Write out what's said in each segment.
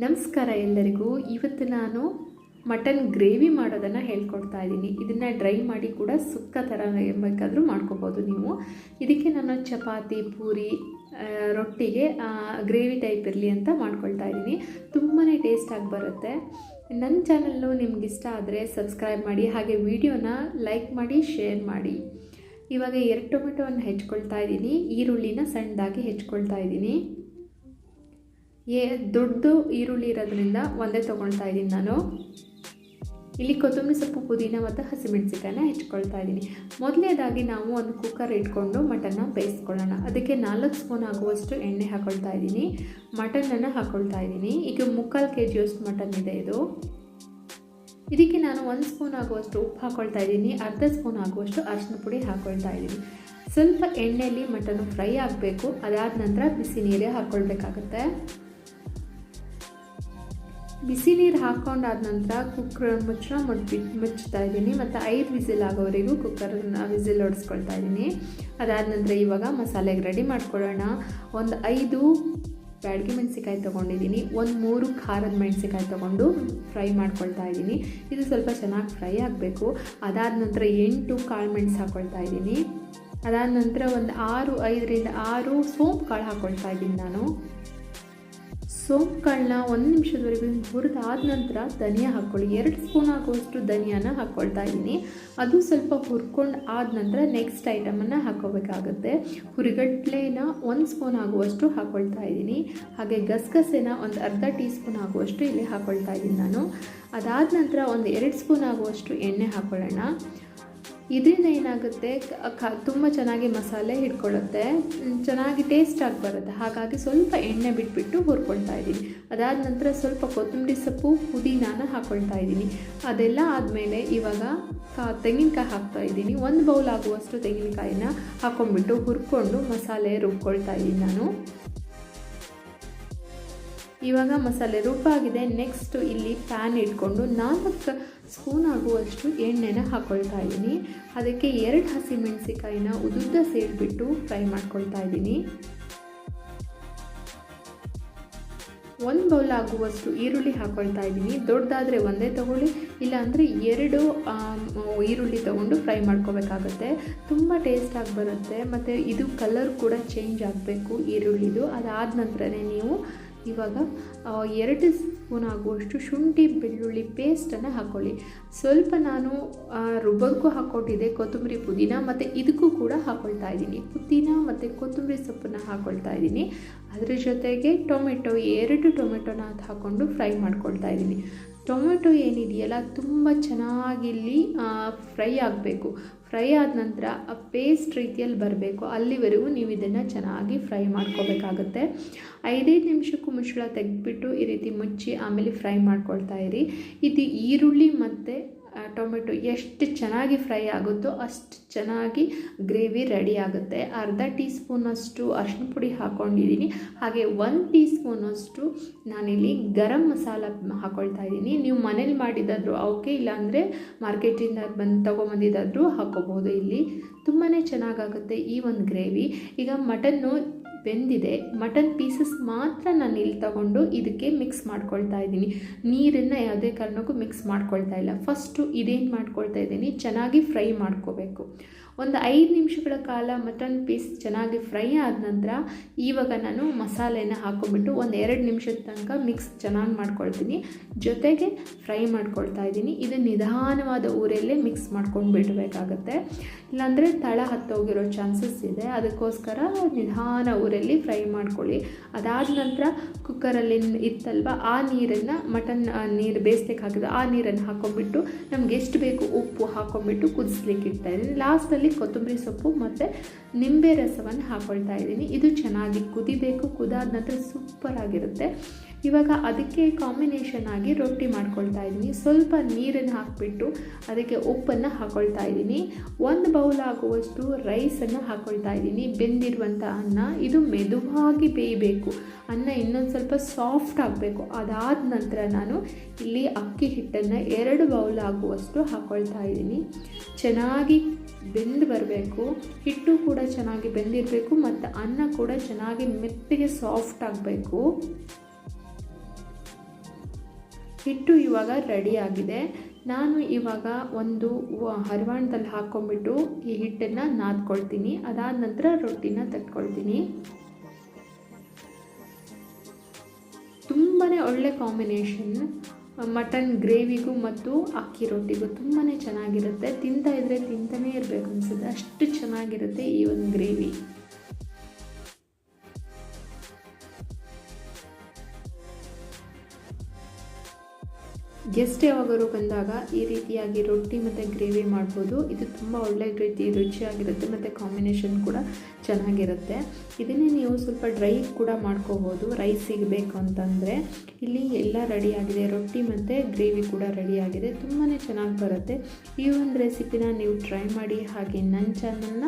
ನಮಸ್ಕಾರ ಎಲ್ಲರಿಗೂ. ಇವತ್ತು ನಾನು ಮಟನ್ ಗ್ರೇವಿ ಮಾಡೋದನ್ನು ಹೇಳ್ಕೊಡ್ತಾ ಇದ್ದೀನಿ. ಇದನ್ನು ಡ್ರೈ ಮಾಡಿ ಕೂಡ ಸುಕ್ಕ ಥರ ಬೇಕಾದರೂ ಮಾಡ್ಕೋಬೋದು ನೀವು. ಇದಕ್ಕೆ ನಾನು ಚಪಾತಿ, ಪೂರಿ ರೊಟ್ಟಿಗೆ ಗ್ರೇವಿ ಟೈಪ್ ಇರಲಿ ಅಂತ ಮಾಡ್ಕೊಳ್ತಾ ಇದ್ದೀನಿ. ತುಂಬಾ ಟೇಸ್ಟಾಗಿ ಬರುತ್ತೆ. ನನ್ನ ಚಾನಲ್ಲು ನಿಮ್ಗೆ ಇಷ್ಟ ಆದರೆ ಸಬ್ಸ್ಕ್ರೈಬ್ ಮಾಡಿ, ಹಾಗೆ ವಿಡಿಯೋನ ಲೈಕ್ ಮಾಡಿ, ಶೇರ್ ಮಾಡಿ. ಇವಾಗ ಎರಡು ಟೊಮೆಟೊವನ್ನು ಹೆಚ್ಕೊಳ್ತಾ ಇದ್ದೀನಿ. ಈರುಳ್ಳಿನ ಸಣ್ಣದಾಗಿ ಹೆಚ್ಕೊಳ್ತಾ ಇದ್ದೀನಿ. ಏ, ದುಡ್ಡು ಈರುಳ್ಳಿ ಇರೋದ್ರಿಂದ ಒಂದೇ ತೊಗೊಳ್ತಾ ಇದ್ದೀನಿ ನಾನು. ಇಲ್ಲಿ ಕೊತ್ತಂಬರಿ ಸೊಪ್ಪು, ಪುದೀನ ಮತ್ತು ಹಸಿಮೆಣಸಿಕಾಯನ್ನ ಹೆಚ್ಕೊಳ್ತಾ ಇದ್ದೀನಿ. ಮೊದಲನೇದಾಗಿ ನಾವು ಒಂದು ಕುಕ್ಕರ್ ಇಟ್ಕೊಂಡು ಮಟನ್ನ ಬೇಯಿಸ್ಕೊಳ್ಳೋಣ. ಅದಕ್ಕೆ ನಾಲ್ಕು ಸ್ಪೂನ್ ಆಗುವಷ್ಟು ಎಣ್ಣೆ ಹಾಕೊಳ್ತಾ ಇದ್ದೀನಿ. ಮಟನನ್ನು ಹಾಕ್ಕೊಳ್ತಾ ಇದ್ದೀನಿ. ಈಗ ಮುಕ್ಕಾಲು ಕೆ ಜಿಯಷ್ಟು ಮಟನ್ ಇದೆ ಇದು. ಇದಕ್ಕೆ ನಾನು ಒಂದು ಸ್ಪೂನ್ ಆಗುವಷ್ಟು ಉಪ್ಪು ಹಾಕ್ಕೊಳ್ತಾ ಇದ್ದೀನಿ. ಅರ್ಧ ಸ್ಪೂನ್ ಆಗುವಷ್ಟು ಅರಿಶಿನ ಪುಡಿ ಹಾಕ್ಕೊಳ್ತಾ ಇದ್ದೀನಿ. ಸ್ವಲ್ಪ ಎಣ್ಣೆಯಲ್ಲಿ ಮಟನ್ ಫ್ರೈ ಆಗಬೇಕು. ಅದಾದ ನಂತರ ಬಿಸಿ ನೀರೇ ಹಾಕ್ಕೊಳ್ಬೇಕಾಗತ್ತೆ ಬಿಸಿ ನೀರು ಹಾಕ್ಕೊಂಡಾದ ನಂತರ ಕುಕ್ಕರ್ ಮುಚ್ಚಳ ಮುಟ್ಬಿಟ್ಟು ಮುಚ್ತಾ ಇದ್ದೀನಿ ಮತ್ತು ಐದು ವಿಸಿಲ್ ಆಗೋವರೆಗೂ ಕುಕ್ಕರನ್ನ ವಿಸಿಲ್ ಹೊಡೆಸ್ಕೊಳ್ತಾ ಇದ್ದೀನಿ. ಅದಾದ ನಂತರ ಇವಾಗ ಮಸಾಲೆಗೆ ರೆಡಿ ಮಾಡ್ಕೊಳ್ಳೋಣ. ಒಂದು ಐದು ಬ್ಯಾಡಗಿ ಮೆಣಸಿಕಾಯಿ ತೊಗೊಂಡಿದ್ದೀನಿ. ಒಂದು ಮೂರು ಖಾರದ ಮೆಣಸಿಕಾಯಿ ತೊಗೊಂಡು ಫ್ರೈ ಮಾಡ್ಕೊಳ್ತಾ ಇದ್ದೀನಿ. ಇದು ಸ್ವಲ್ಪ ಚೆನ್ನಾಗಿ ಫ್ರೈ ಆಗಬೇಕು. ಅದಾದ ನಂತರ ಎಂಟು ಕಾಳು ಮೆಣಸು ಹಾಕ್ಕೊಳ್ತಾ ಇದ್ದೀನಿ. ಅದಾದ ನಂತರ ಒಂದು ಆರು ಐದರಿಂದ ಆರು ಸೋಂಪು ಕಾಳು ಹಾಕ್ಕೊಳ್ತಾ ಇದ್ದೀನಿ ನಾನು. ಸೋಂಪು ಕಾಳನ್ನ ಒಂದು ನಿಮಿಷದವರೆಗೂ ಹುರಿದಾದ ನಂತರ ಧನಿಯಾ ಹಾಕ್ಕೊಳ್ಳಿ. ಎರಡು ಸ್ಪೂನ್ ಆಗುವಷ್ಟು ಧನಿಯಾನ ಹಾಕ್ಕೊಳ್ತಾ ಇದ್ದೀನಿ. ಅದು ಸ್ವಲ್ಪ ಹುರ್ಕೊಂಡು ಆದ ನಂತರ ನೆಕ್ಸ್ಟ್ ಐಟಮನ್ನು ಹಾಕೋಬೇಕಾಗುತ್ತೆ ಹುರಿಗಡ್ಲೆನ ಒಂದು ಸ್ಪೂನ್ ಆಗುವಷ್ಟು ಹಾಕ್ಕೊಳ್ತಾ ಇದ್ದೀನಿ. ಹಾಗೆ ಗಸಗಸೆನ ಒಂದು ಅರ್ಧ ಟೀ ಸ್ಪೂನ್ ಆಗುವಷ್ಟು ಇಲ್ಲಿ ಹಾಕ್ಕೊಳ್ತಾ ಇದ್ದೀನಿ ನಾನು. ಅದಾದ ನಂತರ ಒಂದು ಎರಡು ಸ್ಪೂನ್ ಆಗುವಷ್ಟು ಎಣ್ಣೆ ಹಾಕ್ಕೊಳ್ಳೋಣ ಇದರಿಂದ ಏನಾಗುತ್ತೆ ತುಂಬ ಚೆನ್ನಾಗಿ ಮಸಾಲೆ ಹಿಡ್ಕೊಳ್ಳುತ್ತೆ. ಚೆನ್ನಾಗಿ ಚೆನ್ನಾಗಿ ಟೇಸ್ಟಾಗಿ ಬರುತ್ತೆ. ಹಾಗಾಗಿ ಸ್ವಲ್ಪ ಎಣ್ಣೆ ಬಿಟ್ಬಿಟ್ಟು ಹುರ್ಕೊಳ್ತಾ ಇದ್ದೀನಿ. ಅದಾದ ನಂತರ ಸ್ವಲ್ಪ ಕೊತ್ತಂಬರಿ ಸೊಪ್ಪು, ಪುದೀನಾನ ಹಾಕ್ಕೊಳ್ತಾ ಇದ್ದೀನಿ. ಅದೆಲ್ಲ ಆದಮೇಲೆ ಇವಾಗ ಕಾ, ತೆಂಗಿನಕಾಯಿ ಹಾಕ್ತಾ ಇದ್ದೀನಿ. ಒಂದು ಬೌಲ್ ಆಗುವಷ್ಟು ತೆಂಗಿನಕಾಯಿನ ಹಾಕ್ಕೊಂಡ್ಬಿಟ್ಟು ಹುರ್ಕೊಂಡು ಮಸಾಲೆ ರುಬ್ಕೊಳ್ತಾ ಇದ್ದೀನಿ ನಾನು. ಇವಾಗ ಮಸಾಲೆ ರುಬ್ಬಾಗಿದೆ. ನೆಕ್ಸ್ಟ್ ಇಲ್ಲಿ ಪ್ಯಾನ್ ಇಟ್ಕೊಂಡು ನಾಲ್ಕು ಸ್ಪೂನ್ ಆಗುವಷ್ಟು ಎಣ್ಣೆನ ಹಾಕ್ಕೊಳ್ತಾ ಇದ್ದೀನಿ. ಅದಕ್ಕೆ ಎರಡು ಹಸಿಮೆಣಸಿಕಾಯಿನ ಉದುದ್ದ ಸೇರಿಬಿಟ್ಟು ಫ್ರೈ ಮಾಡ್ಕೊಳ್ತಾ ಇದ್ದೀನಿ. ಒಂದು ಬೌಲ್ ಆಗುವಷ್ಟು ಈರುಳ್ಳಿ ಹಾಕ್ಕೊಳ್ತಾ ಇದ್ದೀನಿ. ದೊಡ್ಡದಾದರೆ ಒಂದೇ ತೊಗೊಳ್ಳಿ, ಇಲ್ಲಾಂದರೆ ಎರಡು ಈರುಳ್ಳಿ ತೊಗೊಂಡು ಫ್ರೈ ಮಾಡ್ಕೋಬೇಕಾಗತ್ತೆ. ತುಂಬ ಟೇಸ್ಟಾಗಿ ಬರುತ್ತೆ. ಮತ್ತು ಇದು ಕಲರ್ ಕೂಡ ಚೇಂಜ್ ಆಗಬೇಕು ಈರುಳ್ಳಿದು. ಅದಾದ ನಂತರನೇ ನೀವು ಇವಾಗ ಎರಡು ಸ್ಪೂನ್ ಆಗುವಷ್ಟು ಶುಂಠಿ ಬೆಳ್ಳುಳ್ಳಿ ಪೇಸ್ಟನ್ನು ಹಾಕ್ಕೊಳ್ಳಿ ಸ್ವಲ್ಪ ನಾನು ರುಬ್ಬಕ್ಕೂ ಹಾಕ್ಕೊಟ್ಟಿದ್ದೆ ಕೊತ್ತಂಬರಿ ಪುದೀನ ಮತ್ತು ಇದಕ್ಕೂ ಕೂಡ ಹಾಕ್ಕೊಳ್ತಾ ಇದ್ದೀನಿ. ಪುದೀನ ಮತ್ತು ಕೊತ್ತಂಬರಿ ಸೊಪ್ಪನ್ನು ಹಾಕ್ಕೊಳ್ತಾ ಇದ್ದೀನಿ. ಅದರ ಜೊತೆಗೆ ಟೊಮೆಟೊ, ಎರಡು ಟೊಮೆಟೊನ ಹಾಕ್ಕೊಂಡು ಫ್ರೈ ಮಾಡ್ಕೊಳ್ತಾ ಇದ್ದೀನಿ. ಟೊಮೆಟೊ ಏನಿದೆಯಲ್ಲ, ತುಂಬ ಚೆನ್ನಾಗಿಲ್ಲಿ ಫ್ರೈ ಆಗಬೇಕು. ಫ್ರೈ ಆದ ನಂತರ ಆ ಪೇಸ್ಟ್ ರೀತಿಯಲ್ಲಿ ಬರಬೇಕು. ಅಲ್ಲಿವರೆಗೂ ನೀವು ಇದನ್ನು ಚೆನ್ನಾಗಿ ಫ್ರೈ ಮಾಡ್ಕೋಬೇಕಾಗತ್ತೆ. ಐದೈದು ನಿಮಿಷಕ್ಕೂ ಮುಚ್ಚಳ ತೆಗೆದ್ಬಿಟ್ಟು ಈ ರೀತಿ ಮುಚ್ಚಿ ಆಮೇಲೆ ಫ್ರೈ ಮಾಡ್ಕೊಳ್ತಾ ಇರಿ. ಇದು ಈರುಳ್ಳಿ ಮತ್ತು ಟೊಮೆಟೊ ಎಷ್ಟು ಚೆನ್ನಾಗಿ ಫ್ರೈ ಆಗುತ್ತೋ ಅಷ್ಟು ಚೆನ್ನಾಗಿ ಗ್ರೇವಿ ರೆಡಿ ಆಗುತ್ತೆ. ಅರ್ಧ ಟೀ ಸ್ಪೂನಷ್ಟು ಅರಿಶಿನ ಪುಡಿ ಹಾಕ್ಕೊಂಡಿದ್ದೀನಿ ಹಾಗೆ ಒಂದು ಟೀ ಸ್ಪೂನಷ್ಟು ನಾನಿಲ್ಲಿ ಗರಂ ಮಸಾಲ ಹಾಕ್ಕೊಳ್ತಾ ಇದ್ದೀನಿ. ನೀವು ಮನೇಲಿ ಮಾಡಿದ್ದಾದರೂ ಓಕೆ, ಇಲ್ಲಾಂದರೆ ಮಾರ್ಕೆಟಿಂದ ಬಂದು ತೊಗೊಂಬಂದಿದ್ದಾದರೂ ಹಾಕ್ಕೋಬೋದು ಇಲ್ಲಿ ತುಂಬಾ ಚೆನ್ನಾಗಾಗುತ್ತೆ ಈ ಒಂದು ಗ್ರೇವಿ. ಈಗ ಮಟನ್ನು ಬೆಂದಿದೆ. ಮಟನ್ ಪೀಸಸ್ ಮಾತ್ರ ನಾನು ಇಲ್ಲಿ ತಗೊಂಡು ಇದಕ್ಕೆ ಮಿಕ್ಸ್ ಮಾಡ್ಕೊಳ್ತಾ ಇದ್ದೀನಿ. ನೀರನ್ನು ಯಾವುದೇ ಕಾರಣಕ್ಕೂ ಮಿಕ್ಸ್ ಮಾಡ್ಕೊಳ್ತಾ ಇಲ್ಲ. ಫಸ್ಟು ಇದೇನು ಮಾಡ್ಕೊಳ್ತಾ ಇದ್ದೀನಿ? ಚೆನ್ನಾಗಿ ಫ್ರೈ ಮಾಡ್ಕೋಬೇಕು. ಒಂದು ಐದು ನಿಮಿಷಗಳ ಕಾಲ ಮಟನ್ ಪೀಸ್ ಚೆನ್ನಾಗಿ ಫ್ರೈ ಆದ ನಂತರ ಇವಾಗ ನಾನು ಮಸಾಲೆನ ಹಾಕೊಂಡ್ಬಿಟ್ಟು ಒಂದು ಎರಡು ನಿಮಿಷದ ತನಕ ಮಿಕ್ಸ್ ಚೆನ್ನಾಗಿ ಮಾಡ್ಕೊಳ್ತೀನಿ. ಜೊತೆಗೆ ಫ್ರೈ ಮಾಡ್ಕೊಳ್ತಾ ಇದ್ದೀನಿ. ಇದು ನಿಧಾನವಾದ ಊರಲ್ಲೇ ಮಿಕ್ಸ್ ಮಾಡ್ಕೊಂಡು ಬಿಡಬೇಕಾಗತ್ತೆ. ಇಲ್ಲಾಂದರೆ ತಳ ಹತ್ತೋಗಿರೋ ಚಾನ್ಸಸ್ ಇದೆ. ಅದಕ್ಕೋಸ್ಕರ ನಿಧಾನ ಊರಲ್ಲಿ ಫ್ರೈ ಮಾಡ್ಕೊಳ್ಳಿ. ಅದಾದ ನಂತರ ಕುಕ್ಕರಲ್ಲಿ ಇತ್ತಲ್ವ, ಆ ನೀರನ್ನು ಮಟನ್ ನೀರು ಬೇಯಿಸ್ಲಿಕ್ಕೆ ಹಾಕಿದ ಆ ನೀರನ್ನು ಹಾಕೊಂಡ್ಬಿಟ್ಟು ನಮ್ಗೆ ಎಷ್ಟು ಬೇಕು ಉಪ್ಪು ಹಾಕೊಂಡ್ಬಿಟ್ಟು ಕುದಿಸ್ಲಿಕ್ಕೆ ಇಡ್ತಾ ಇದ್ದೀನಿ ಲಾಸ್ಟಲ್ಲಿ ಕೊತ್ತಂಬರಿ ಸೊಪ್ಪು ಮತ್ತು ನಿಂಬೆ ರಸವನ್ನು ಹಾಕ್ಕೊಳ್ತಾ ಇದ್ದೀನಿ ಇದು ಚೆನ್ನಾಗಿ ಕುದಿಬೇಕು. ಕುದಾದ ನಂತರ ಸೂಪರ್ ಆಗಿರುತ್ತೆ. ಇವಾಗ ಅದಕ್ಕೆ ಕಾಂಬಿನೇಷನ್ ಆಗಿ ರೊಟ್ಟಿ ಮಾಡ್ಕೊಳ್ತಾ ಇದ್ದೀನಿ. ಸ್ವಲ್ಪ ನೀರನ್ನು ಹಾಕಿಬಿಟ್ಟು ಅದಕ್ಕೆ ಉಪ್ಪನ್ನು ಹಾಕ್ಕೊಳ್ತಾ ಇದ್ದೀನಿ. ಒಂದು ಬೌಲ್ ಆಗುವಷ್ಟು ರೈಸನ್ನು ಹಾಕ್ಕೊಳ್ತಾ ಇದ್ದೀನಿ. ಬೆಂದಿರುವಂಥ ಅನ್ನ, ಇದು ಮೆದುವಾಗಿ ಬೇಯಬೇಕು. ಅನ್ನ ಇನ್ನೊಂದು ಸ್ವಲ್ಪ ಸಾಫ್ಟ್ ಆಗಬೇಕು. ಅದಾದ ನಂತರ ನಾನು ಇಲ್ಲಿ ಅಕ್ಕಿ ಹಿಟ್ಟನ್ನು ಎರಡು ಬೌಲ್ ಆಗುವಷ್ಟು ಹಾಕ್ಕೊಳ್ತಾ ಇದ್ದೀನಿ. ಚೆನ್ನಾಗಿ ಬೆಂದು ಬರಬೇಕು. ಹಿಟ್ಟು ಕೂಡ ಚೆನ್ನಾಗಿ ಬೆಂದಿರಬೇಕು. ಮತ್ತು ಅನ್ನ ಕೂಡ ಚೆನ್ನಾಗಿ ಮೆತ್ತಗೆ ಸಾಫ್ಟ್ ಆಗಬೇಕು. ಹಿಟ್ಟು ಇವಾಗ ರೆಡಿ ಆಗಿದೆ. ನಾನು ಇವಾಗ ಒಂದು ಹರಿವಾಣದಲ್ಲಿ ಹಾಕ್ಕೊಂಬಿಟ್ಟು ಈ ಹಿಟ್ಟನ್ನು ನಾದ್ಕೊಳ್ತೀನಿ. ಅದಾದ ನಂತರ ರೊಟ್ಟಿನ ತಟ್ಕೊಳ್ತೀನಿ. ತುಂಬಾ ಒಳ್ಳೆ ಕಾಂಬಿನೇಷನ್ ಮಟನ್ ಗ್ರೇವಿಗೂ ಮತ್ತು ಅಕ್ಕಿ ರೊಟ್ಟಿಗೂ ತುಂಬಾ ಚೆನ್ನಾಗಿರುತ್ತೆ. ತಿಂತಾ ಇದ್ದರೆ ತಿಂತಾನೇ ಇರಬೇಕು ಅನಿಸುತ್ತೆ. ಅಷ್ಟು ಚೆನ್ನಾಗಿರುತ್ತೆ ಈ ಒಂದು ಗ್ರೇವಿ. ಗೆಸ್ಟ್ ಯಾವಾಗಾದ್ರು ಬಂದಾಗ ಈ ರೀತಿಯಾಗಿ ರೊಟ್ಟಿ ಮತ್ತು ಗ್ರೇವಿ ಮಾಡ್ಬೋದು. ಇದು ತುಂಬ ಒಳ್ಳೆ ರೀತಿ ರುಚಿಯಾಗಿರುತ್ತೆ ಮತ್ತು ಕಾಂಬಿನೇಷನ್ ಕೂಡ ಚೆನ್ನಾಗಿರುತ್ತೆ. ಇದನ್ನೇ ನೀವು ಸ್ವಲ್ಪ ಡ್ರೈ ಕೂಡ ಮಾಡ್ಕೋಬೋದು. ರೈಸ್ ಸಿಗಬೇಕು ಅಂತಂದರೆ. ಇಲ್ಲಿ ಎಲ್ಲ ರೆಡಿಯಾಗಿದೆ ರೊಟ್ಟಿ ಮತ್ತು ಗ್ರೇವಿ ಕೂಡ ರೆಡಿಯಾಗಿದೆ ತುಂಬಾ ಚೆನ್ನಾಗಿ ಬರುತ್ತೆ. ಈ ಒಂದು ರೆಸಿಪಿನ ನೀವು ಟ್ರೈ ಮಾಡಿ ಹಾಗೆ ನನ್ನ ಚಾನಲ್ನ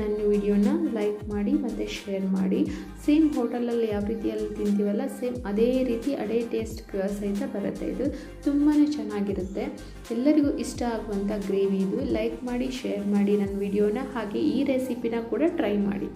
ನನ್ನ ವಿಡಿಯೋನ ಲೈಕ್ ಮಾಡಿ ಮತ್ತು ಶೇರ್ ಮಾಡಿ. ಸೇಮ್ ಹೋಟೆಲಲ್ಲಿ ಯಾವ ರೀತಿಯಲ್ಲಿ ತಿಂತೀವಲ್ಲ, ಸೇಮ್ ಅದೇ ರೀತಿ ಅದೇ ಟೇಸ್ಟ್ ಸಹಿತ ಬರುತ್ತೆ ಇದು. ತುಂಬಾ ಚೆನ್ನಾಗಿರುತ್ತೆ. ಎಲ್ಲರಿಗೂ ಇಷ್ಟ ಆಗುವಂಥ ಗ್ರೇವಿ ಇದು. ಲೈಕ್ ಮಾಡಿ, ಶೇರ್ ಮಾಡಿ ನನ್ನ ವಿಡಿಯೋನ ಹಾಗೆ ಈ ರೆಸಿಪಿನ ಕೂಡ ಟ್ರೈ ಮಾಡಿ.